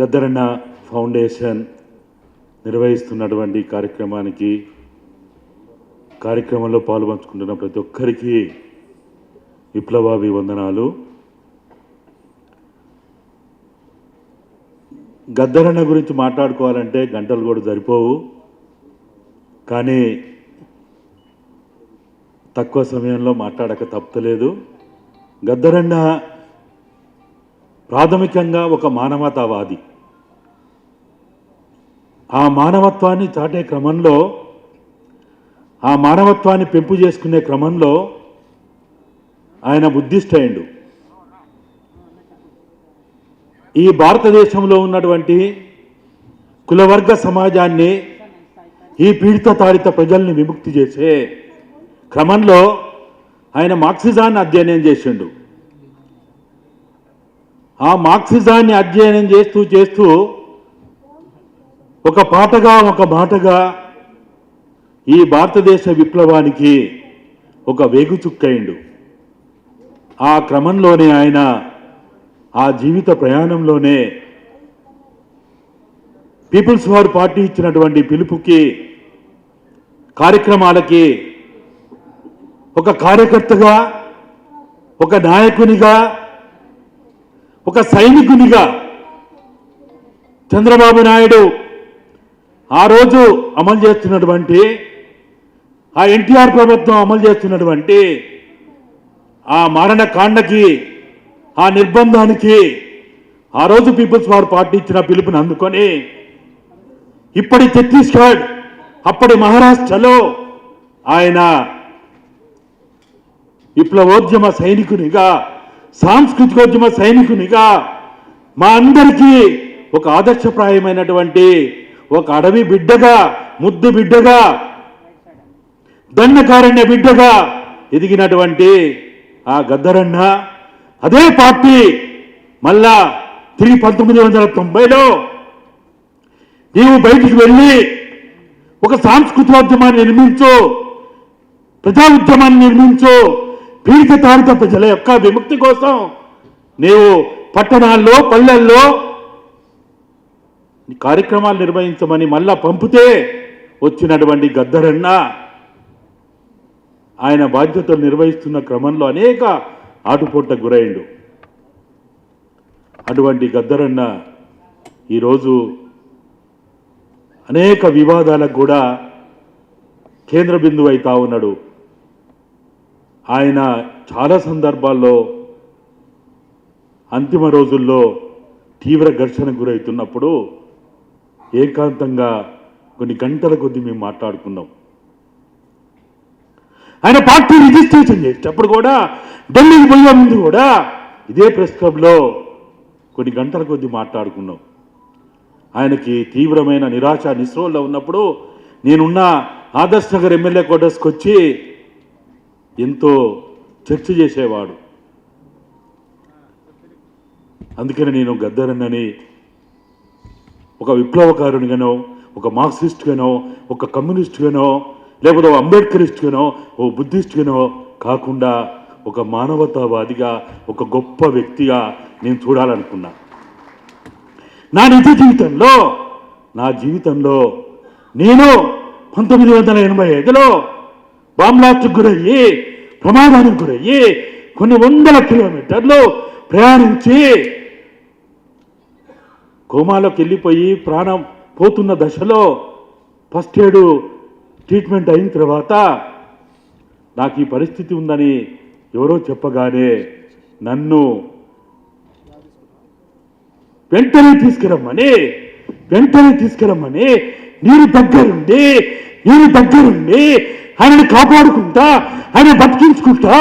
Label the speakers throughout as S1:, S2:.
S1: గద్దరన్న ఫౌండేషన్ నిర్వహిస్తున్నటువంటి కార్యక్రమానికి కార్యక్రమంలో పాల్పంచుకుంటున్న ప్రతి ఒక్కరికి విప్లవాభివందనాలు గద్దరన్న గురించి మాట్లాడుకోవాలంటే గంటలు కూడా సరిపోవు. కానీ తక్కువ సమయంలో మాట్లాడక తప్పలేదు గద్దరన్న ప్రాథమికంగా ఒక మానవతావాది. ఆ మానవత్వాన్ని చాటే క్రమంలో ఆ మానవత్వాన్ని పెంపు చేసుకునే క్రమంలో ఆయన బుద్ధిస్ట్ అయిండు ఈ భారతదేశంలో ఉన్నటువంటి కులవర్గ సమాజాన్ని ఈ పీడిత తాడిత ప్రజల్ని విముక్తి చేసే క్రమంలో ఆయన మార్క్సిజాన్ని అధ్యయనం చేసిండు. ఆ మార్క్సిజాన్ని అధ్యయనం చేస్తూ చేస్తూ ఒక పాటగా ఒక మాటగా ఈ భారతదేశ విప్లవానికి ఒక వేగుచుక్కయిండు ఆ క్రమంలోనే ఆయన ఆ జీవిత ప్రయాణంలోనే పీపుల్స్ వార్ పార్టీ ఇచ్చినటువంటి పిలుపుకి కార్యక్రమాలకి ఒక కార్యకర్తగా ఒక నాయకునిగా ఒక సైనికునిగా చంద్రబాబు నాయుడు ఆ రోజు అమలు చేస్తున్నటువంటి ఆ ఎన్టీఆర్ ప్రభుత్వం అమలు చేస్తున్నటువంటి ఆ మరణకాండకి ఆ నిర్బంధానికి ఆ రోజు పీపుల్స్ వారు పార్టీ ఇచ్చిన పిలుపుని అందుకొని ఇప్పటి ఛత్తీస్గఢ్ అప్పటి మహారాష్ట్రలో ఆయన విప్లవోద్యమ సైనికునిగా సాంస్కృతికోద్యమ సైనికునిగా మా అందరికీ ఒక ఆదర్శప్రాయమైనటువంటి ఒక అడవి బిడ్డగా ముద్దు బిడ్డగా దండకారణ్య బిడ్డగా ఎదిగినటువంటి ఆ గద్దరన్న అదే పార్టీ మళ్ళా తిరిగి పంతొమ్మిది వందల తొంభైలో నీవు బయటికి వెళ్ళి ఒక సాంస్కృతికోద్యమాన్ని నిర్మించు ప్రజా ఉద్యమాన్ని నిర్మించు పీడిత తాడిత ప్రజల యొక్క విముక్తి కోసం నీవు పట్టణాల్లో పల్లెల్లో కార్యక్రమాలు నిర్వహించమని మళ్ళా పంపితే వచ్చినటువంటి గద్దరన్న ఆయన బాధ్యతలు నిర్వహిస్తున్న క్రమంలో అనేక ఆటుపోట్ల గురైండు అటువంటి గద్దరన్న ఈరోజు అనేక వివాదాలకు కూడా కేంద్ర బిందువు అవుతా ఉన్నాడు. ఆయన చాలా సందర్భాల్లో అంతిమ రోజుల్లో తీవ్ర ఘర్షణకు గురవుతున్నప్పుడు ఏకాంతంగా కొన్ని గంటల కొద్ది మేము మాట్లాడుకున్నాం. ఆయన పార్టీ రిజిస్ట్రేషన్ చేసేటప్పుడు కూడా ఢిల్లీకి పోయే ముందు కూడా ఇదే ప్రెస్ క్లబ్లో కొన్ని గంటల కొద్ది మాట్లాడుకున్నాం. ఆయనకి తీవ్రమైన నిరాశ నిస్రోల్లో ఉన్నప్పుడు నేనున్న ఆదర్శ్ నగర్ ఎమ్మెల్యే క్వార్టర్స్కి వచ్చి ఎంతో చర్చ చేసేవాడు. అందుకని నేను గద్దరన్నని ఒక విప్లవకారునిగానో ఒక మార్క్సిస్ట్గానో ఒక కమ్యూనిస్ట్గానో లేకపోతే ఓ అంబేద్కరిస్ట్గానో ఓ బుద్ధిస్ట్గానో కాకుండా ఒక మానవతావాదిగా ఒక గొప్ప వ్యక్తిగా నేను చూడాలనుకున్నా. నా నిజ జీవితంలో నా జీవితంలో నేను పంతొమ్మిది వందల ఎనభై ఐదులో బాంబ్లాస్ట్కి గురయ్యి ప్రమాదానికి గురయ్యి కొన్ని వందల కిలోమీటర్లు ప్రయాణించి కోమాలోకి వెళ్ళిపోయి ప్రాణం పోతున్న దశలో ఫస్ట్ ఎయిడ్ ట్రీట్మెంట్ అయిన తర్వాత నాకు ఈ పరిస్థితి ఉందని ఎవరో చెప్పగానే నన్ను వెంటనే తీసుకురమ్మని వెంటనే తీసుకురమ్మని నీరు దగ్గరుండి నీరు దగ్గరుండి ఆయనని కాపాడుకుంటా ఆయన బతికించుకుంటా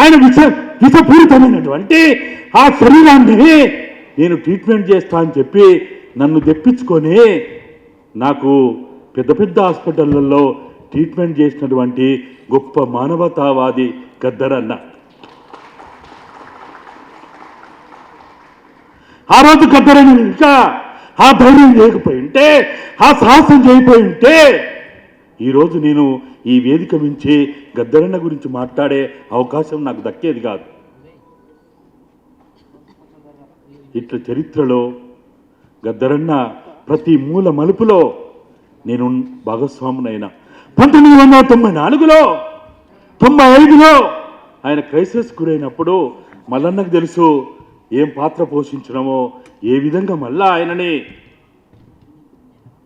S1: ఆయన విష విషపూరితమైనటువంటి ఆ శరీరాన్ని నేను ట్రీట్మెంట్ చేస్తా అని చెప్పి నన్ను తెప్పించుకొని నాకు పెద్ద పెద్ద హాస్పిటళ్ళల్లో ట్రీట్మెంట్ చేసినటువంటి గొప్ప మానవతావాది గద్దరన్న ఆ రోజు గద్దరని ఇంకా ఆ ధైర్యం చేయకపోయి ఉంటే ఆ సాహసం చేయకపోయి ఉంటే ఈరోజు నేను ఈ వేదిక మించి గద్దరన్న గురించి మాట్లాడే అవకాశం నాకు దక్కేది కాదు. ఇట్లా చరిత్రలో గద్దరన్న ప్రతి మూల మలుపులో నేను భాగస్వామునైనా. పంతొమ్మిది వందల తొంభై నాలుగులో తొంభై ఐదులో ఆయన క్రైసిస్ గురైనప్పుడు మల్లన్నకు తెలుసు ఏం పాత్ర పోషించడమో ఏ విధంగా మళ్ళా ఆయనని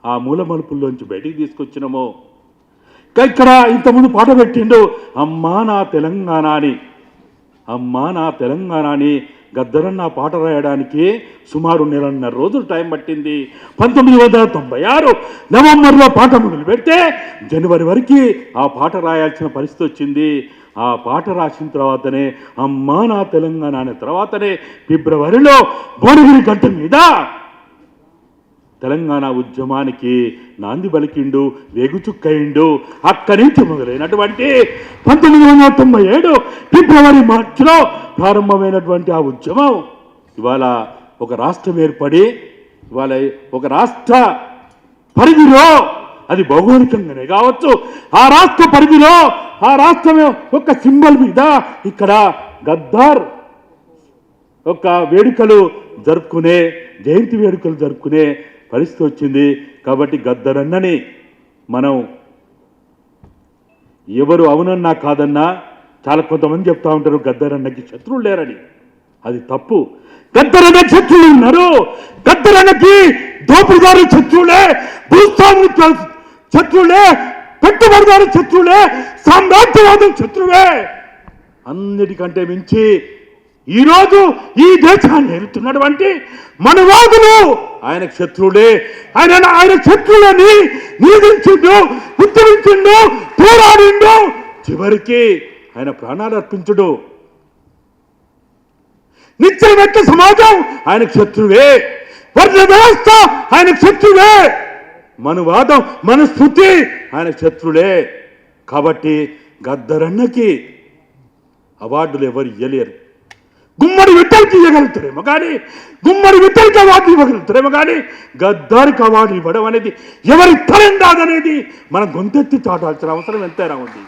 S1: ఆ మూల మలుపుల్లోంచి బయటికి తీసుకొచ్చినమో. ఇక్కడ ఇంతకుముందు పాట పెట్టిండు అమ్మా నా తెలంగాణ అని అమ్మా నా తెలంగాణ అని గద్దరన్న పాట రాయడానికి సుమారు నెలన్నర రోజులు టైం పట్టింది. పంతొమ్మిది వందల తొంభై ఆరు నవంబర్లో పాట మొదలు పెడితే జనవరి వరకు ఆ పాట రాయాల్సిన పరిస్థితి వచ్చింది. ఆ పాట రాసిన తర్వాతనే అమ్మా నా తెలంగాణ అనే తర్వాతనే ఫిబ్రవరిలో భువనగిరి గంట మీద తెలంగాణ ఉద్యమానికి నాంది బలికిండు వేగుచుక్కయిండు అక్కడి నుంచి మొదలైనటువంటి పంతొమ్మిది వందల తొంభై ఏడు ఫిబ్రవరి మార్చిలో ప్రారంభమైనటువంటి ఆ ఉద్యమం. ఇవాళ ఒక రాష్ట్రం ఏర్పడి ఇవాళ ఒక రాష్ట్ర పరిధిలో అది భౌగోళికంగానే కావచ్చు ఆ రాష్ట్ర పరిధిలో ఆ రాష్ట్రం ఒక సింబల్ మీద ఇక్కడ గద్దార్ ఒక వేడుకలు జరుపుకునే జయంతి వేడుకలు జరుపుకునే పరిస్థితి వచ్చింది కాబట్టి గద్దరన్నని మనం ఎవరు అవునన్నా కాదన్నా చాలా కొంతమంది చెప్తా ఉంటారు గద్దరన్నకి శత్రువులు లేరని. అది తప్పు. గద్దరన్న శత్రువులు ఉన్నారు. గద్దరన్నకి దోపిడిదారు శత్రువులే భూస్వాములు శత్రువులే పెట్టుబడిదారు శత్రువులే సామ్రాజ్యవాదం శత్రువే. అన్నిటికంటే మించి ఈరోజు ఈ దేశాన్ని ఎరుతున్నటువంటి మనవాదులు ఆయన శత్రువులే. ఆయన ఆయన శత్రువులని నిలదించిండు ఉత్తరించిండు పోరాడిండు. చివరికి ఆయన ప్రాణాలు అర్పించుడు. నిత్యమెట్ట సమాజం ఆయన శత్రువే. వర్ణ వ్యవస్థ ఆయన శత్రువే. మనువాదం మన స్థుతి ఆయన శత్రులే. కాబట్టి గద్దరన్నకి అవార్డులు ఎవరు ఇయ్యలేరు. గుమ్మడి విట్టలకి ఇవ్వగలుగుతారేమో కానీ గుమ్మడి విట్టలకి అవార్డు ఇవ్వగలుగుతారేమో కానీ గద్దారికి అవార్డు ఇవ్వడం అనేది ఎవరి తరం కాదనేది మనం గొంతెత్తి చాటాల్సిన అవసరం ఎంతైనా ఉంది.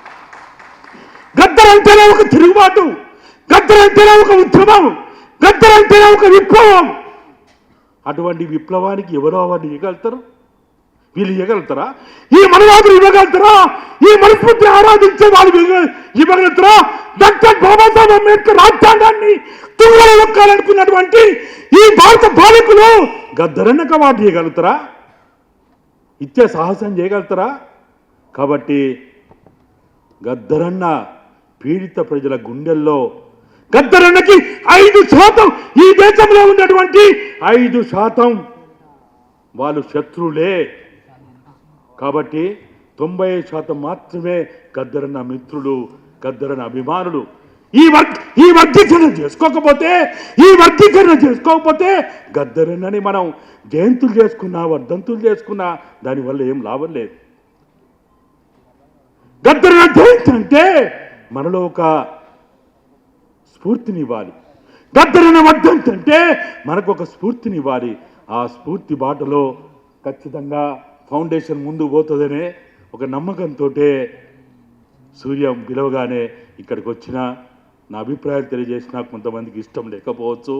S1: గద్దరంటేనే ఒక తిరుగుబాటు గద్దరంటేనే ఒక ఉద్యమం గద్దరంటేనే ఒక విప్లవం. అటువంటి విప్లవానికి ఎవరో అవార్డు ఇవ్వగలుగుతారు? వీళ్ళు ఇవ్వగలుగుతారా? ఈ మనవాదులు ఇవ్వగలుగుతారా? ఈ మనస్ఫూర్తిని ఆరాధించే వాళ్ళు ఇవ్వగలుగుతారా? డాక్టర్ బాబాసాహెబ్ అంబేద్కర్ రాజ్యాంగాన్ని తుంగలు నొక్కాలనుకున్నటువంటి ఈ భారత పాలకులు గద్దరన్న అవార్డు ఇవ్వగలుగుతారా? ఇచ్చే సాహసం చేయగలుగుతారా? కాబట్టి గద్దరన్న పీడిత ప్రజల గుండెల్లో గద్దరన్నకి ఐదు శాతం ఈ దేశంలో ఉన్నటువంటి ఐదు శాతం వాళ్ళు శత్రువులే. కాబట్టి తొంభై శాతం మాత్రమే గద్దరన్న మిత్రులు గద్దరన్న అభిమానులు ఈ వర్గ ఈ వర్గీకరణ చేసుకోకపోతే ఈ వర్గీకరణ చేసుకోకపోతే గద్దరన్నని మనం జయంతులు చేసుకున్నా వర్ధంతులు చేసుకున్నా దానివల్ల ఏం లాభం లేదు. గద్దరన్న జయంతి అంటే మనలో ఒక స్ఫూర్తినివ్వాలి గద్దరన్న వర్ధంతి అంటే మనకు ఒక స్ఫూర్తినివ్వాలి ఆ స్ఫూర్తి బాటలో ఖచ్చితంగా ఫౌండేషన్ ముందు పోతుందనే ఒక నమ్మకంతో సూర్యం పిలవగానే ఇక్కడికి వచ్చిన నా అభిప్రాయాలు తెలియజేసిన కొంతమందికి ఇష్టం లేకపోవచ్చు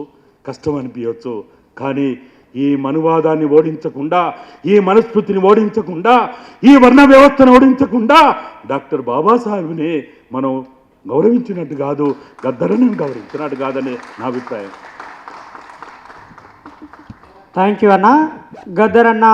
S1: కష్టం అనిపించవచ్చు. కానీ ఈ మనువాదాన్ని ఓడించకుండా ఈ మనస్ఫూర్తిని ఓడించకుండా ఈ వర్ణ వ్యవస్థను ఓడించకుండా డాక్టర్ బాబాసాహెబ్ని మనం గౌరవించినట్టు కాదు గద్దరని గౌరవించినట్టు కాదని నా అభిప్రాయం.
S2: థ్యాంక్ యూ అన్న. గద్దరన్న